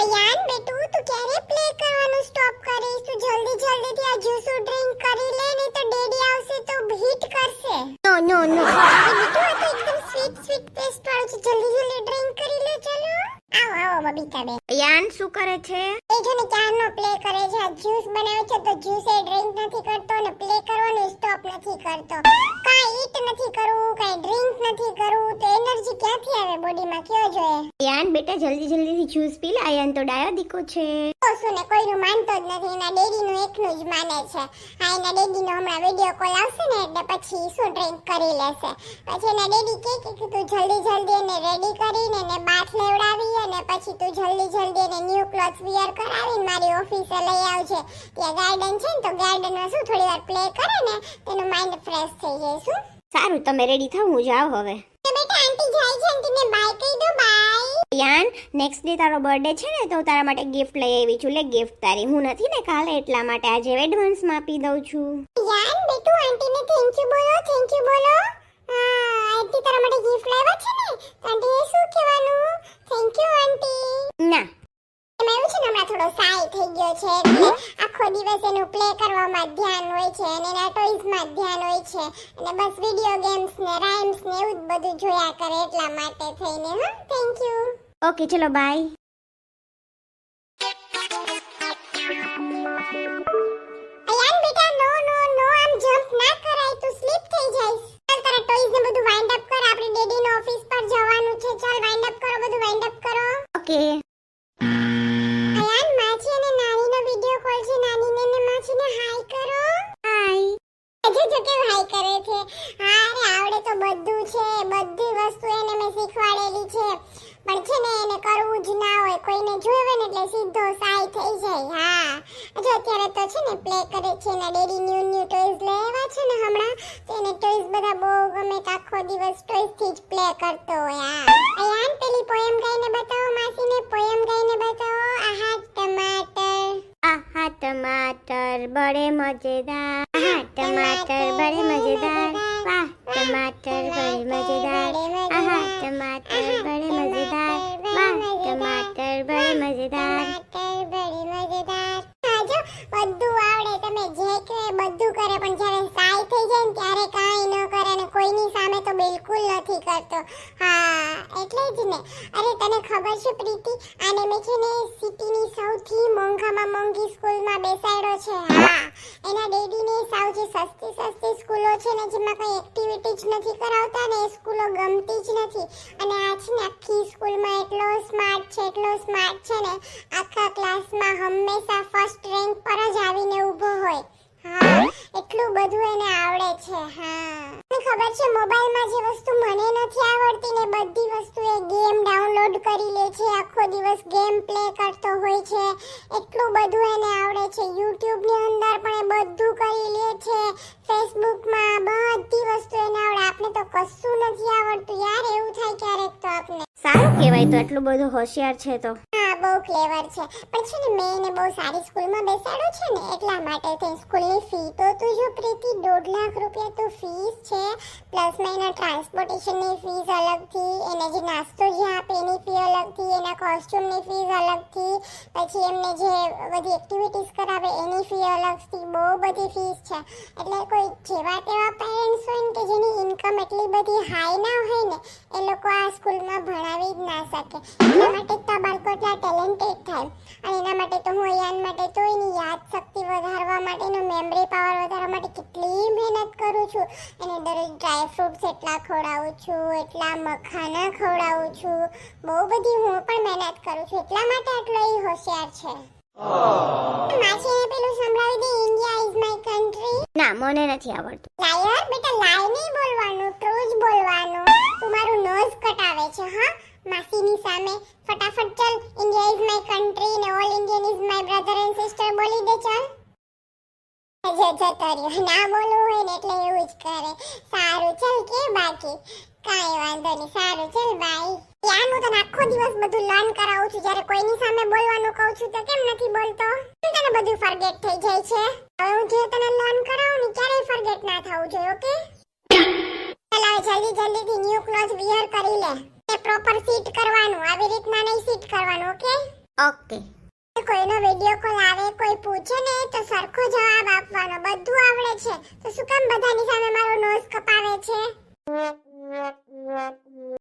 અયાન બેટુ તું ક્યારે પ્લે કરવાનું સ્ટોપ કરીશ? તું જલ્દી જલ્દી થી આ જ્યુસ ડ્રિંક કરી લે નહીં તો ડેડી આવશે તો હિટ કરશે. નો નો નો બેટુ આ તો એકદમ સ્વીટ સ્વીટ ટેસ્ટ વાળું છે. જલ્દી જલ્દી ડ્રિંક કરી લે ચાલો. આવો આવો બબીતા બે અયાન શું કરે છે? ને ક્યારનો પ્લે કરે છે. જ્યુસ બનાવે છે તો જ્યુસ એ ડ્રિંક નથી કરતો ને પ્લે કરવાનું સ્ટોપ નથી કરતો. કાઈ ઈટ નથી કરવું, કાઈ ડ્રિંક નથી કરવું, તો એનર્જી ક્યાંથી આવે બોડીમાં કયો જોઈએ? યાન બેટા, જલ્દી જલ્દીથી જ્યુસ પી લે. આયન તો ડાયો દીકો છે. શું ને કોઈનું માનતો જ નથી. એના ડેડીનું એકનું જ માને છે. હા, એના ડેડીનો હમણાં વીડિયો કોલ આવશે ને, એટલે પછી શું ડ્રિંક કરી લેશે? પછી એના ડેડી કહે કે તું જલ્દી જલ્દી એને રેડી કરીને એને બાથ લેવડાવી અને પછી તું જલ્દી જલ્દી એને ન્યૂ ક્લોથ્સ વિયર કરાવીને મારી ઓફિસે લઈ આવજે. ત્યાં ગાર્ડન છે ને, તો ગાર્ડનમાં શું થોડી વાર પ્લે કરે ને, તેનું માઇન્ડ ફ્રેશ થઈ જાય, શું? સારું, તમે રેડી થાવ, હું જાઉં હવે. યાન નેક્સ્ટ ડે તારો બર્થડે છે ને તો તારા માટે ગિફ્ટ લઈ આવી છું. લે ગિફ્ટ તારી. હું નથી ને કાલે એટલા માટે આજે એડવાન્સમાં આપી દઉં છું. યાન બેટુ આંટીને થેન્ક યુ બોલો થેન્ક યુ બોલો. આંટી તારા માટે ગિફ્ટ લાવ્યા છે ને આંટીએ શું કહેવાનું? થેન્ક યુ આંટી ના. એમાં એવું છે ને હમણાં થોડો સાય થઈ ગયો છે એટલે આખો દિવસ એનું પ્લે કરવામાં ધ્યાન હોય છે અને એના ટોયઝમાં ધ્યાન હોય છે અને બસ વીડિયો ગેમ્સ ને રાઇમ્સ ને એવું જ બધું જોયા કરે એટલા માટે થઈને હા થેન્ક યુ ઓકે ચલો બાય અયાન બેટા નો નો નો આમ જમ્પ ના કરાય તું સ્લીપ થઈ જઈશ ચાલ તારા ટોયઝ ને બધું વાઇન્ડ અપ કર. આપણે ડેડી નો ઓફિસ પર જવાનું છે. ચાલ વાઇન્ડ અપ કરો બધું વાઇન્ડ અપ કરો. ઓકે અયાન માછી અને નાનીનો વિડિયો કોલ છે. નાની ને માછીને હાય કરો. હાય જો જો કેમ હાય કરે છે? હા રે આવડે તો બધું છે. બધી વસ્તુ એને મેં શીખવાડેલી છે. પણ છે ને એને કરવું જ ના હોય કોઈને જોવે ને એટલે સીધો સાય થઈ જાય. હા. જો અત્યારે તો છે ને પ્લે કરે છે ને ડેડી ન્યુ ન્યુ ટોયઝ લેવા છે ને હમણાં તો એને ટોયઝ બધા બહુ ગમે આખો દિવસ ટોયઝથી જ પ્લે કરતો હોય. હા. અયાન પેલી પોયમ ગાઈને બતાવો માસીને પોયમ ગાઈને બતાવો. આહા ટમાટર. આહા ટમાટર બડે મજેદાર. આહા ટમાટર બડે મજેદાર. વાહ ટમાટર બડે મજેદાર. આહા बड़े मजेदार। ટમાટર બડે મજેદાર ટમાટર બડી મજેદાર જો બધું આવડે તમે જે કહે બધું કરે પણ જ્યારે કરતો હા, એટલે જ ને. અરે તને ખબર છે પ્રીતિ, આને મેં છે ને સિટીની સૌથી મોંઘામાં મોંઘી સ્કૂલમાં બેસાડ્યો છે. હા, એના ડેડીને સાવ જે સસ્તી સસ્તી સ્કૂલો છે ને, જેમાં કોઈ એક્ટિવિટી જ નથી કરાવતા ને, એ સ્કૂલો ગમતી જ નથી. અને આ છે ને આખી સ્કૂલમાં એટલો સ્માર્ટ છે, એટલો સ્માર્ટ છે ને, આખા ક્લાસમાં હંમેશા ફર્સ્ટ રેન્ક પર જ આવીને ઊભો હોય. હા, એટલું બધું એને આવડે છે. હા. ખબર છે, મોબાઈલમાં જે વસ્તુ મને નથી આવડતી ને બધી વસ્તુ એ ગેમ ડાઉનલોડ કરી લે છે, આખો દિવસ ગેમ પ્લે કરતો હોય છે, એટલું બધું એને આવડે છે. યુટ્યુબની અંદર પણ એ બધું કરી લે છે, ફેસબુકમાં બધી વસ્તુ એને આવડે. આપણે તો કશું નથી આવડતું યાર, એવું થાય ક્યારેક તો આપણે સારું કહેવાય તો, એટલું બધું હોશિયાર છે તો. બહુ ક્લેવર છે. પણ છે ને, મેં એને બહુ સારી સ્કૂલમાં બેસાડો છે ને, એટલા માટે થઈ સ્કૂલની ફી તો તું જો પ્રીતિ, દોઢ લાખ રૂપિયા તો ફીસ છે. પ્લસ મેં એના ટ્રાન્સપોર્ટેશનની ફીસ અલગથી, એને જે નાસ્તો જે આપે એની ફી અલગથી, એના કોસ્ટ્યુમની ફીસ અલગથી, પછી એમને જે બધી એક્ટિવિટીઝ કરાવે એની ફી અલગથી, બહુ બધી ફીસ છે. એટલે કોઈ જેવા તેવા પેરેન્ટ્સ હોય ને કે જેની ઇન્કમ એટલી બધી હાઈ ના હોય ને એ લોકો આ સ્કૂલમાં ભણાવી જ ના શકે. એટલા માટે તો બાળકો એટલા ટેલેન્ટેડ થાય. અને એના માટે તો હું યાન માટે તો એની યાદ શક્તિ વધારવા માટે એનો મેમરી પાવર વધારવા માટે કેટલી મહેનત કરું છું. એને દરરોજ ડ્રાય ફ્રૂટ્સ એટલા ખવડાવું છું એટલા મખાના ખવડાવું છું. બહુ બધી હું પણ મહેનત કરું છું. એટલા માટે આટલો એ હોશિયાર છે. માસીને પેલું સંભળાવી દે ઇન્ડિયા ઇઝ માય કન્ટ્રી ના મને નથી આવડતું. લાયર બેટા લાય નહીં બોલવાનું છે હા માસીની સામે ફટાફટ ચલ ઇન્ડિયા ઇઝ માય કન્ટ્રી ને all Indian is my brother and sister બોલી દે ચલ જે જતો ના બોલવું હોય ને એટલે એવું જ કરે સારું ચલ કે બાકી કાંઈ વાંધો નહીં સારું ચલ બાય યાર હું તને આખો દિવસ બધું લર્ન કરાવું છું જ્યારે કોઈની સામે બોલવાનું કહું છું તો કેમ નથી બોલતો? તને બધું ફરગેટ થઈ જાય છે? હવે હું જે તને લર્ન કરાવું ને ક્યારેય ફરગેટ ના થવું જોઈએ ઓકે ચાલ જલ્દી જલ્દીથી ન્યુ ક્લોથ વિયર કરી લે. રીતે પ્રોપર સીટ કરવાનું આવી રીતના નહીં સીટ કરવાનું ઓકે ઓકે કોઈનો વિડિયો કોલ આવે કોઈ પૂછે ને તો સરખો જવાબ આપવાનો. બધું આવડે છે. તો શું કામ બધાની સામે મારો નોઝ કપાવે છે?